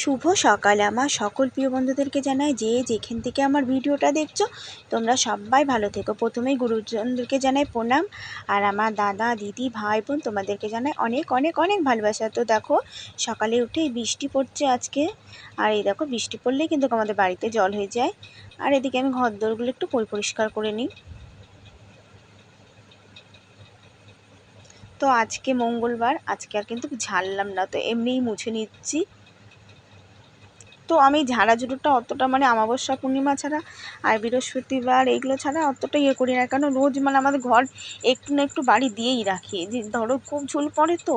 শুভ সকাল। আমার সকল প্রিয় বন্ধুদেরকে জানাই যে যেখান থেকে আমার ভিডিওটা দেখছ, তোমরা সবাই ভালো থেকো। প্রথমেই গুরুজনদেরকে জানাই প্রণাম। আর আমার দাদা, দিদি, ভাই বোন, তোমাদেরকে জানাই অনেক অনেক অনেক ভালোবাসা। তো দেখো, সকালে উঠেই বৃষ্টি পড়ছে আজকে। আর এই দেখো, বৃষ্টি পড়লেই কিন্তু আমাদের বাড়িতে জল হয়ে যায়। আর এদিকে আমি ঘর দোরগুলো একটু পরিষ্কার করে নিই। তো আজকে মঙ্গলবার, আজকে আর কিন্তু ঝাড়লাম না। তো এমনিই মুছে নিচ্ছি। তো আমি ঝাড়া ঝাড়াঝুড়োটা অতটা মানে অমাবস্যা পূর্ণিমা ছাড়া আর বৃহস্পতিবার এইগুলো ছাড়া অতটা ইয়ে করি না। কেন রোজ মানে আমাদের ঘর একটু না একটু বাড়ি দিয়েই রাখি। যে ধরো খুব ঝুল পড়ে তো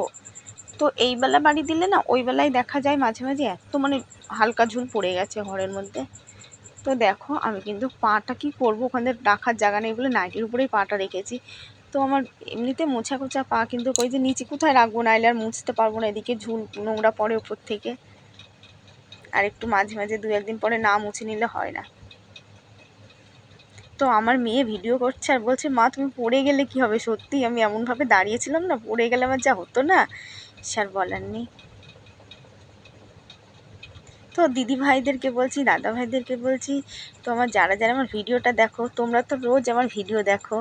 তো এই বেলা বাড়ি দিলে না ওই বেলায় দেখা যায় মাঝে মাঝে এত মানে হালকা ঝুল পড়ে গেছে ঘরের মধ্যে। তো দেখো আমি কিন্তু পাটা কি করব? ওখানে রাখার জায়গা নেই বলে নাইটির উপরেই পাটা রেখেছি। তো আমার এমনিতে মোছা কোছা পা কিন্তু ওই যে নিচে কোথায় রাখব? নাইলে আর মুছতে পারব না, এদিকে ঝুল নোংরা পড়ে ওপর থেকে। আর একটু মাঝে মাঝে দু একদিন পরে না মুছে নিলে হয় না। তো আমার মেয়ে ভিডিও করছে আর বলছে, মা, তুমি পড়ে গেলে কি হবে? সত্যি আমি এমনভাবে দাঁড়িয়েছিলাম না, পড়ে গেলে আমার যা হতো না? স্যার বলার নেই। তো দিদি ভাইদেরকে বলছি, দাদা ভাইদেরকে বলছি তো আমার যারা যারা আমার ভিডিওটা দেখো, তোমরা তো রোজ আমার ভিডিও দেখো।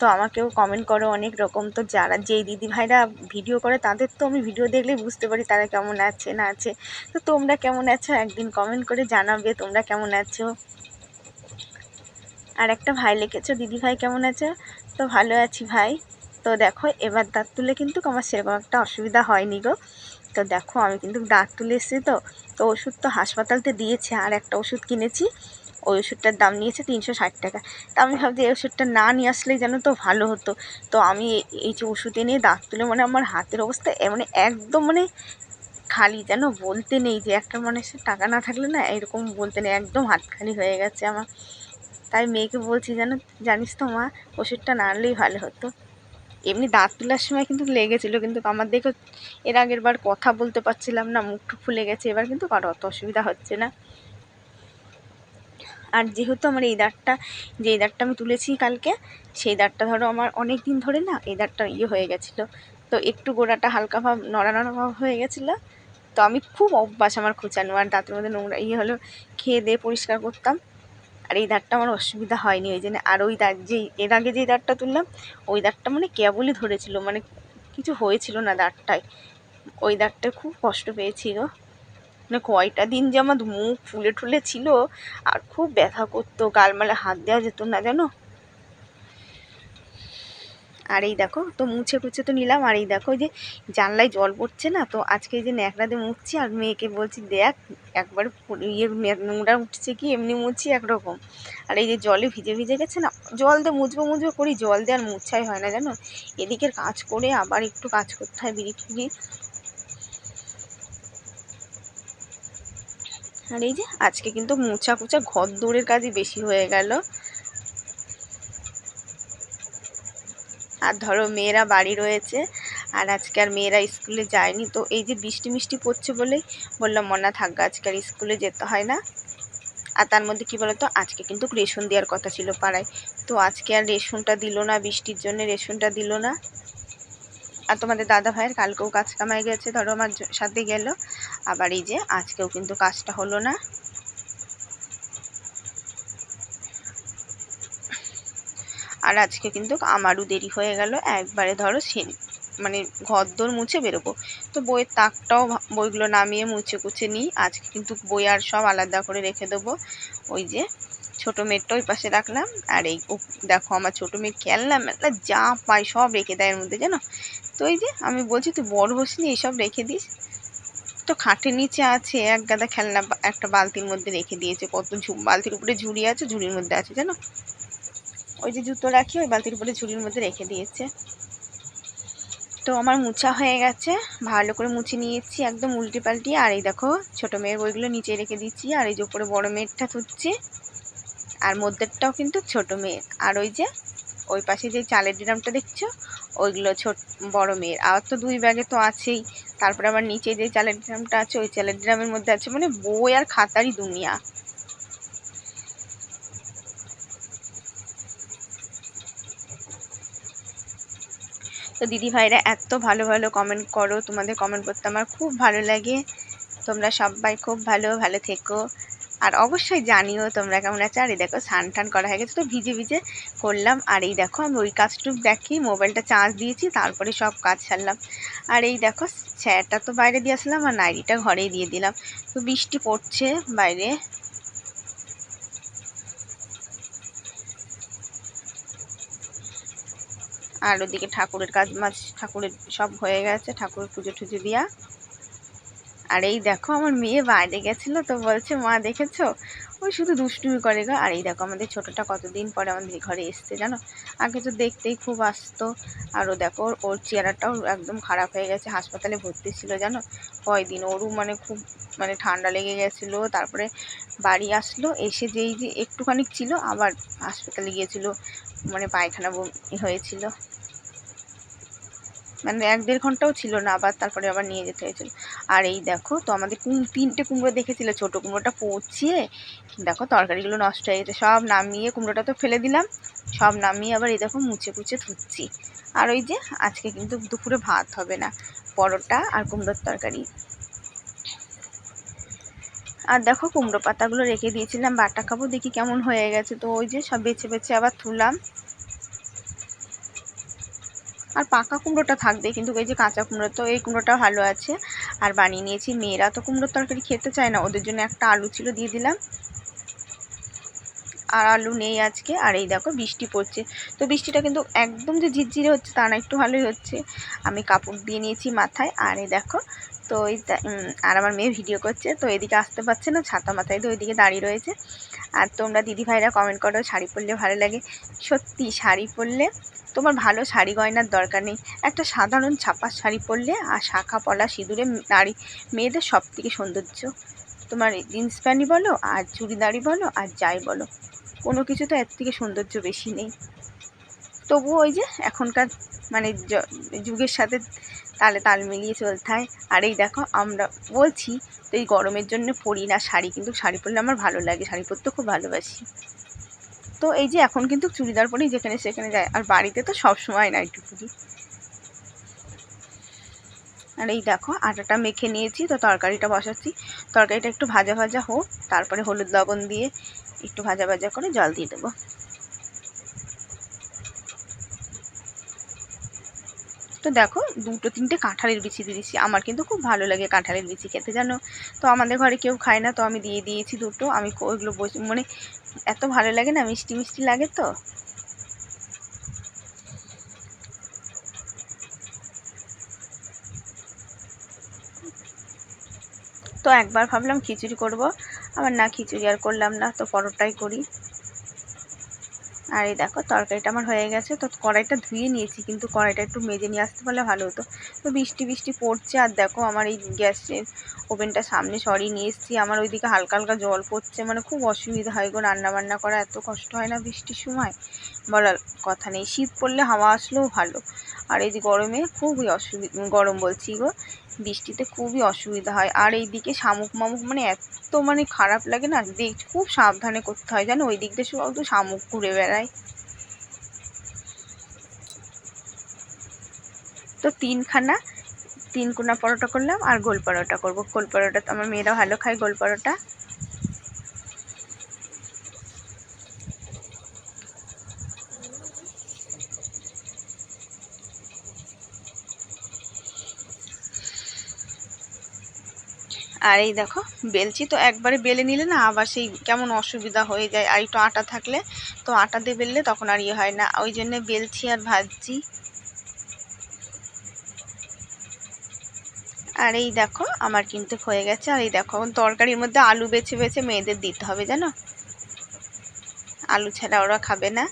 তো আমাকেও কমেন্ট করো অনেক রকম। তো যারা যেই দিদি ভাইরা ভিডিও করে, তাদের তো আমি ভিডিও দেখলেই বুঝতে পারি তারা কেমন আছে, না আছে। তো তোমরা কেমন আছো? একদিন কমেন্ট করে জানাবে তোমরা কেমন আছো। আর একটা ভাই লিখেছো দিদি ভাই কেমন আছো? তো ভালো আছি ভাই। তো দেখো, এবার দাঁত তুলে কিন্তু আমার সেরকম একটা অসুবিধা হয়নি গো। তো দেখো, আমি কিন্তু দাঁত তুলে এসেছি তো। তো ওষুধ তো হাসপাতালতে দিয়েছে, আর একটা ওষুধ কিনেছি। ওই ওষুধটার দাম নিয়েছে তিনশো ষাট টাকা। তা আমি ভাবছি এই ওষুধটা না নিয়ে আসলেই যেন তো ভালো হতো। তো আমি এই যে ওষুধ এনে দাঁত তুলে মানে আমার হাতের অবস্থা মানে একদম মানে খালি যেন বলতে নেই যে একটা মানুষের টাকা না থাকলে না এরকম বলতে নেই, একদম হাত খালি হয়ে গেছে আমার। তাই মেয়েকে বলছি যেন, জানিস তো মা, ওষুধটা না আনলেই ভালো হতো। এমনি দাঁত তোলার সময় কিন্তু লেগেছিলো, কিন্তু আমার দেখো এর আগের বার কথা বলতে পারছিলাম না মুখটু ফুলে গেছে, এবার কিন্তু কারও অত অসুবিধা হচ্ছে না। আর যেহেতু আমার এই দাঁতটা যে এই দাঁতটা আমি তুলেছি কালকে, সেই দাঁতটা ধরো আমার অনেক দিন ধরে না এই দাঁতটা ইয়ে হয়ে গেছিল। তো একটু গোড়াটা হালকা ভাব, নড়া নড়া ভাব হয়ে গেছিল। তো আমি খুব অভ্যাস আমার খোঁচানো, আর দাঁতের মধ্যে নোংরা ইয়ে হলো, খেয়ে দিয়ে পরিষ্কার করতাম। আর এই দাঁতটা আমার অসুবিধা হয়নি, ওই জন্য আর ওই দাঁত যেই, এর আগে যেই দাঁতটা তুললাম, ওই দাঁতটা মানে কেবলই ধরেছিল মানে কিছু হয়েছিল না দাঁতটায়। ওই দাঁতটা খুব কষ্ট পেয়েছি গো। মানে কয়টা দিন যে আমার মুখ ফুলে টুলে ছিল, আর খুব ব্যথা করতো গালমালে হাত দেওয়া যেত না, জানো? আর এই দেখো, তো মুছে কুছে তো নিলাম, আর এই দেখো যে জানলায় জল পড়ছে না, তো আজকে যে ন্যাকড়া দিয়ে মুছছি, আর মেয়েকে বলছি, দেখ, একবার ইয়ে নোংরা উঠছে কি, এমনি মুছছি একরকম। আর এই যে জলে ভিজে ভিজে গেছে না, জল দিয়ে মুছবো মুছবো করি, জল দিয়ে আর মুছাই হয় না, জানো? এদিকের কাজ করে আবার একটু কাজ করতে হয় বিড়ি ফিরি আর এই যে আজকে কিন্তু মোছা কুচা ঘর দৌড়ের কাজই বেশি হয়ে গেল। আর ধরো মেয়েরা বাড়ি রয়েছে, আর আজকে আর মেয়েরা স্কুলে যায়নি, তো এই যে বৃষ্টি মিষ্টি পড়ছে বলেই বললাম, মনা থাকবে আজকে আর স্কুলে যেতে হয় না। আর তার মধ্যে কী বলতো, আজকে কিন্তু রেশন দেওয়ার কথা ছিল পাড়ায়, তো আজকে আর রেশনটা দিল না, বৃষ্টির জন্য রেশনটা দিল না। আর তোমাদের দাদা ভাইয়ের কালকেও কাজ কামায় গেছে, ধরো আমার সাথে গেল। আবার এই যে আজকেও কিন্তু কাজটা হলো না। আর আজকে কিন্তু আমারও দেরি হয়ে গেল, একবারে ধরো সে মানে ঘর দোর মুছে বেরোবো। তো বইয়ের তাকটাও বইগুলো নামিয়ে মুছে কুছে নিই। আজকে কিন্তু বই আর সব আলাদা করে রেখে দেবো। ওই যে ছোটো মেয়েরটা ওই পাশে রাখলাম, আর এই দেখো আমার ছোটো মেয়ে খেলনা মেলনা যা পাই সব রেখে দেয় এর মধ্যে, জানো? তো এই যে আমি বলছি, তুই বড় নি, এইসব রেখে দিস? তো খাটের নিচে আছে এক গাদা খেলনা, একটা বালতির মধ্যে রেখে দিয়েছে, কত বালতির উপরে ঝুড়ি আছে, ঝুড়ির মধ্যে আছে, জানো? ওই যে জুতো রাখি, ওই বালতির উপরে ঝুড়ির মধ্যে রেখে দিয়েছে। তো আমার মুছা হয়ে গেছে, ভালো করে মুছে নিয়েছি, একদম উল্টে পাল্টি আর এই দেখো, ছোটো মেয়ের বইগুলো নিচে রেখে দিচ্ছি, আর এই যে উপরে বড়ো মেয়েরটা থুচ্ছি আর মধ্যেরটাও কিন্তু ছোট মেয়ের আর ওই যে, ওই পাশে যে চালের ড্রামটা দেখছ? ওইগুলো ছোট, বড় মেয়ের। আর তো দুই ব্যাগে তো আছেই। তারপরে আবার নিচে যে চালের ড্রামটা আছে, ওই চালের ড্রামের মধ্যে আছে মানে বই আর খাতারই দুনিয়া। তো দিদি ভাইরা, এত ভালো ভালো কমেন্ট করো। তোমাদের কমেন্ট করতে আমার খুব ভালো লাগে। তোমরা সবাই খুব ভালো ভালো থেকো। আর অবশ্যই জানিও তোমরা কেমন আছো। আর এই দেখো, স্নান টান করা হয়ে গেছে তো ভিজে ভিজে করলাম। আর এই দেখো, আমি ওই কাজটুক দেখি, মোবাইলটা চার্জ দিয়েছি, তারপরে সব কাজ ছাড়লাম আর এই দেখো স্যারটা তো বাইরে দিয়ে আসলাম আর নাইটিটা ঘরেই দিয়ে দিলাম। তো বৃষ্টি পড়ছে বাইরে। আর ওদিকে ঠাকুরের কাজ মাছ, ঠাকুরের সব হয়ে গেছে, ঠাকুরের পুজো টুজো দিয়া। আর এই দেখো আমার মেয়ে বাইরে গেছিল তো বলছে, মা, দেখেছ? ওই শুধু দুষ্টুমি করে গো। আর এই দেখো আমাদের ছোটোটা কতদিন পরে আমাদের ঘরে এসছে, জানো? আগে তো দেখতেই খুব আসতো। আর ও দেখো, ওর চেহারাটাও একদম খারাপ হয়ে গেছে, হাসপাতালে ভর্তি ছিল, জানো? কয়দিন ওরও মানে খুব মানে ঠান্ডা লেগে গেছিল। তারপরে বাড়ি আসলো, এসে যেই যে একটুখানি ছিল, আবার হাসপাতালে গিয়েছিল মানে পায়খানা হয়েছিল। মানে এক দেড় ঘন্টাও ছিল না, আবার তারপরে আবার নিয়ে যেতে হয়েছিল। আর এই দেখো, তো আমাদের তিনটে কুমড়ো দেখেছিল, ছোট কুমড়োটা পচিয়ে, দেখো তরকারিগুলো নষ্ট হয়ে গেছে, সব নামিয়ে কুমড়োটা তো ফেলে দিলাম, সব নামিয়ে আবার এই দেখো মুছে কুচে ধুচ্ছি। আর ওই যে আজকে কিন্তু দুপুরে ভাত হবে না, পরোটা আর কুমড়োর তরকারি। আর দেখো কুমড়ো পাতাগুলো রেখে দিয়েছিলাম, বাটা খাব, দেখি কেমন হয়ে গেছে, তো ওই যে সব বেছে বেছে আবার তুলাম। আর পাকা কুমড়োটা থাকবে, কিন্তু এই যে কাঁচা কুমড়ো, তো এই কুমড়োটা ভালো আছে। আর বানিয়ে নিয়েছি মেয়েরা তো কুমড়োর তরকারি খেতে চায় না, ওদের জন্য একটা আলু ছিল দিয়ে দিলাম। আর আলু নেই আজকে, আর এই দেখো বৃষ্টি পড়ছে। তো বৃষ্টিটা কিন্তু একদম যে ঝিরঝিরে হচ্ছে তা না, একটু ভালোই হচ্ছে। আমি কাপড় দিয়ে নিয়েছি মাথায়, আর এই দেখো তো ওই আর আমার মেয়ে ভিডিও করছে, তো এদিকে আসতে পারছে না, ছাতা মাথায় তো ওইদিকে দাঁড়িয়ে রয়েছে। আর তোমরা দিদি ভাইরা কমেন্ট করো, শাড়ি পরলে ভালো লাগে। সত্যি, শাড়ি পরলে তোমার ভালো শাড়ি গয়নার দরকার নেই। একটা সাধারণ ছাপার শাড়ি পরলে আর শাখা পলা সিঁদুরে নারী মেয়েদের সব থেকে সৌন্দর্য। তোমার জিন্স প্যান্টই বলো, আর চুড়িদারই বলো, আর যাই বলো, কোনো কিছু তো এর থেকে সৌন্দর্য বেশি নেই। তবুও ওই যে এখনকার মানে যুগের সাথে তালে তাল মিলিয়ে চলতে হয়। আর এই দেখো, আমরা বলছি, তো এই গরমের জন্য পরি না শাড়ি, কিন্তু শাড়ি পরলে আমার ভালো লাগে, শাড়ি পরতে খুব ভালোবাসি। তো এই যে এখন কিন্তু চুড়িদার পরেই যেখানে সেখানে যায়, আর বাড়িতে তো সব সময় নাইটি পরি আর এই দেখো, আটাটা মেখে নিয়েছি, তো তরকারিটা বসাচ্ছি। তরকারিটা একটু ভাজা ভাজা হোক, তারপরে হলুদ লবণ দিয়ে একটু ভাজা ভাজা করে জল দিয়ে দেবো। তো দেখো, দুটো তিনটে কাঁঠালের বিচি দিয়ে দিচ্ছি আমার কিন্তু খুব ভালো লাগে কাঁঠালের বিচি খেতে, জানো? তো আমাদের ঘরে কেউ খায় না, তো আমি দিয়ে দিয়েছি দুটো। আমি ওইগুলো মানে এত ভালো লাগে না, মিষ্টি মিষ্টি লাগে তো? তো একবার ভাবলাম খিচুড়ি করব। আবার না, খিচুড়ি আর করলাম না, তো পরোটাই করি। আর এই দেখো, তরকারিটা আমার হয়ে গেছে। তো কড়াইটা ধুয়ে নিয়েছি, কিন্তু কড়াইটা একটু মেজে নিয়ে আসতে পারলে ভালো হতো। তো বৃষ্টি বৃষ্টি পড়ছে, আর দেখো আমার এই গ্যাসের ওভেনটা সামনে সরিয়ে নিয়ে এসেছি। আমার ওইদিকে হালকা হালকা জল পড়ছে মানে খুব অসুবিধা হয় গো রান্না বান্না করা। এত কষ্ট হয় না বৃষ্টির সময়? বলার কথা নেই। শীত পড়লে হাওয়া আসলেও ভালো। আর এই যে গরমে খুবই অসুবিধা গরম বলছি গো। বৃষ্টিতে খুবই অসুবিধা হয়। আর এই দিকে শামুক মামুক মানে এত মানে খারাপ লাগে না, দেখ খুব সাবধানে করতে হয়। জানো ওই দিক দিয়ে শুধু শামুক ঘুরে বেড়ায়। তো তিনখানা তিন কোনা পরোটা করলাম আর গোল পরোটা করব। গোল পরোটা তো আমার মেয়েরা ভালো খায় গোল পরোটা। আর এই দেখো বেলছি তো একবারে বেলে নিলে না আবার সেই কেমন অসুবিধা হয়ে যায়। আর একটু আটা থাকলে, তো আটা দিয়ে বেললে তখন আর ইয়ে হয় না। ওই জন্যে বেলছি আর ভাজছি। আর এই দেখো, আমার কিন্তু হয়ে গেছে। আর এই দেখো তরকারির মধ্যে আলু বেছে বেছে মেয়েদের দিতে হবে, জানো? আলু ছাড়া ওরা খাবে না।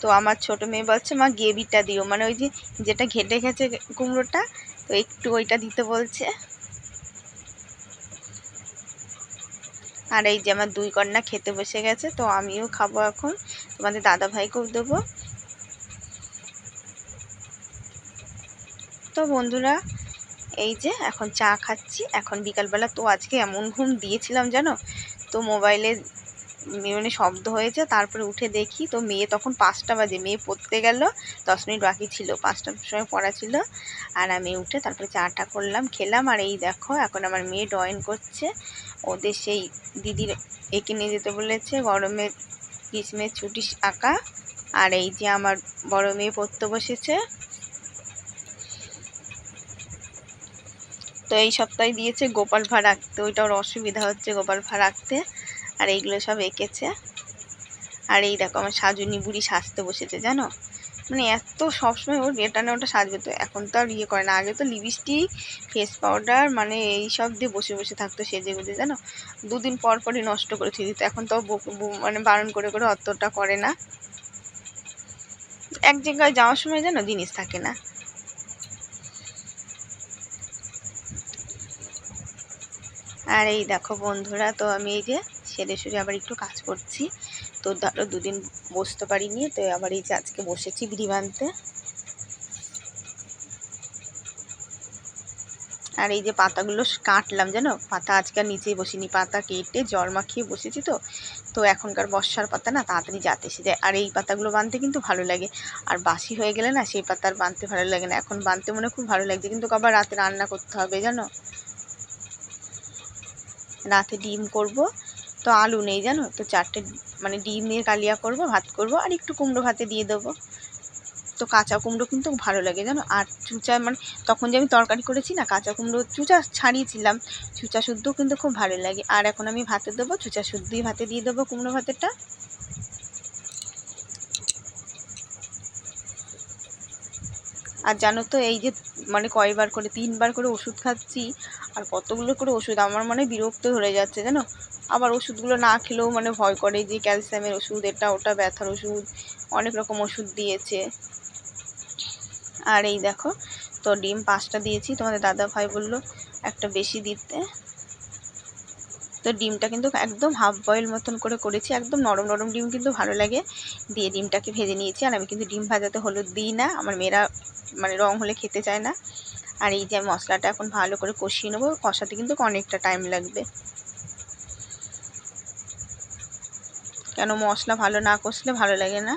তো আমার ছোট মেয়ে বলছে, মা গেবিটা দিও। মানে ওই যে যেটা ঘেটে গেছে কুমড়োটা, তো একটু ওইটা দিতে বলছে। আর এই যে আমার দুই কন্যা খেতে বসে গেছে, তো আমিও খাব এখন। তোমাদের দাদা ভাইকেও দেবো। তো বন্ধুরা, এই যে এখন চা খাচ্ছি। এখন বিকালবেলা তো আজকে এমন ঘুম দিয়েছিলাম জানো? তো মোবাইলে মানে শব্দ হয়েছে, তারপরে উঠে দেখি তো মেয়ে তখন পাঁচটা বাজে, মেয়ে পড়তে গেল, দশ মিনিট বাকি ছিল, পাঁচটার সময় পড়া ছিল। আর আমি উঠে তারপরে চাটা করলাম, খেলাম, আর এই দেখো এখন আমার মেয়ে ড্রয়িং করছে। ওদের সেই দিদির এঁকে নিয়ে যেতে বলেছে গরমের গ্রীষ্মের ছুটি আঁকা। আর এই যে আমার বড় মেয়ে পড়তে বসেছে। তো এই সপ্তাহে দিয়েছে গোপাল ভাড় আঁকতে, ওইটা ওর অসুবিধা হচ্ছে গোপাল ভাড় রাখতে আর এইগুলো সব এঁকেছে। আর এই দেখো আমার সাজুনি বুড়ি সাজতে বসেছে, জানো? মানে এত সবসময় ওর এটা না, ওটা সাজবে। তো এখন তো আর ইয়ে করে না। আগে তো লিপস্টিক, ফেস পাউডার মানে এই সব দিয়ে বসে বসে থাকতো সেজে গুজে, জানো? দুদিন পর পরই নষ্ট করে দিত। এখন তো মানে বারণ করে করে অতটা করে না। এক জায়গায় যাওয়ার সময় জানো জিনিস থাকে না। আর এই দেখো বন্ধুরা, তো আমি এই যে সেরে সুরে আবার একটু কাজ করছি। তো ধরো দুদিন বসতে পারিনি, তো আবার এই যে আজকে বসেছি বিড়ি বানতে। আর এই যে পাতাগুলো কাটলাম, জানো? পাতা আজকে নিচেই বসিনি, পাতা কেটে জল মাখিয়ে বসেছি তো। তো এখনকার বর্ষার পাতা না, তাড়াতাড়ি যাতে এসে যায়। আর এই পাতাগুলো বানতে কিন্তু ভালো লাগে। আর বাসি হয়ে গেলে না, সেই পাতার বানতে ভালো লাগে না। এখন বানতে মনে খুব ভালো লাগছে, কিন্তু আবার রাতে রান্না করতে হবে, জানো? রাতে ডিম করব তো আলু নেই জানো? তো চারটে মানে ডিম দিয়ে কালিয়া করব, ভাত করব, আর একটু কুমড়ো ভাতে দিয়ে দেবো। তো কাঁচা কুমড়ো কিন্তু ভালো লাগে জানো? আর চুচা মানে তখন যে আমি তরকারি করেছি না, কাঁচা কুমড়ো চুচা ছাড়িয়েছিলাম। চুচা শুদ্ধও কিন্তু খুব ভালো লাগে। আর এখন আমি ভাতে দেবো, চুচা শুদ্ধই ভাতে দিয়ে দেবো কুমড়ো ভাতেরটা। আর জানো তো, এই যে মানে কয়বার করে, তিনবার করে ওষুধ খাচ্ছি, আর কতগুলো করে ওষুধ, আমার মানে বিরক্ত ধরে যাচ্ছে জানো? আবার ওষুধগুলো না খেলেও মানে ভয় করে যে ক্যালসিয়ামের ওষুধ, এটা ওটা ব্যথার ওষুধ, অনেক রকম ওষুধ দিয়েছে। আর এই দেখো, তো ডিম পাঁচটা দিয়েছি, তোমাদের দাদা ভাই বলল একটা বেশি দিতে। তো ডিমটা কিন্তু একদম হাফ বয়েল মতন করে করেছি, একদম নরম নরম ডিম কিন্তু ভালো লাগে। দিয়ে ডিমটাকে ভেজে নিয়েছি, আর আমি কিন্তু ডিম ভাজাতে হলুদ দিই না, আমার মেয়েরা মানে রং হলে খেতে চায় না। আর এই যে মশলাটা এখন ভালো করে কষিয়ে নেব, কষাতে কিন্তু অনেকটা টাইম লাগবে। কেন মশলা ভালো না কষলে ভালো লাগে না?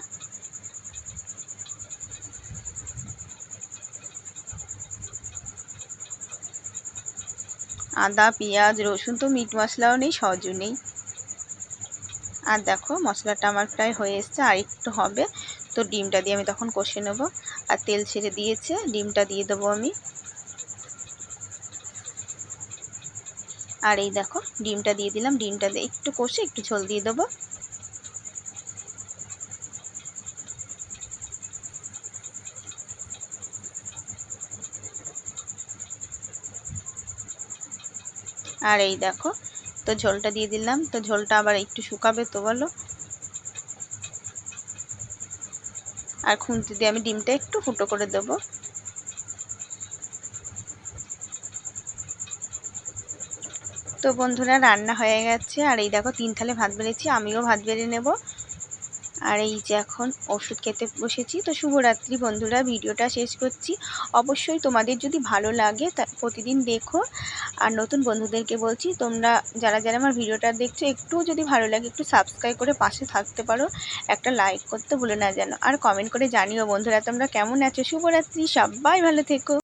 আদা, পেঁয়াজ, রসুন তো মিট মশলাও নেই, সহজও নেই। আর দেখো, মশলাটা আমার প্রায় হয়ে এসছে, আর একটু হবে। তো ডিমটা দিয়ে আমি তখন কষে নেব। আর তেল ছেড়ে দিয়েছে, ডিমটা দিয়ে দেবো আমি। আর এই দেখো, ডিমটা দিয়ে দিলাম। ডিমটা দিয়ে একটু কষে একটু ঝোল দিয়ে দেবো। আর এই দেখো, তো ঝোলটা দিয়ে দিলাম। তো ঝোলটা আবার একটু শুকাবে তো বলো। আর খুন্তি দিয়ে আমি ডিমটা একটু ফুটো করে দেবো। তো বন্ধুরা, রান্না হয়ে গেছে। আর এই দেখো, তিন থালে ভাত বেড়েছি, আমিও ভাত বেড়ে নেব। আর এই যে এখন ওষুধ খেতে বসেছি। তো শুভরাত্রি বন্ধুরা, ভিডিওটা শেষ করছি। অবশ্যই তোমাদের যদি ভালো লাগে তা প্রতিদিন দেখো। আর নতুন বন্ধুদেরকে বলছি, তোমরা যারা যারা আমার ভিডিওটা দেখছ, একটু যদি ভালো লাগে, একটু সাবস্ক্রাইব করে পাশে থাকতে পারো। একটা লাইক করতে ভুলে না যেন। আর কমেন্ট করে জানিও বন্ধুরা, তোমরা কেমন আছো? শুভরাত্রি, সবাই ভালো থেকো।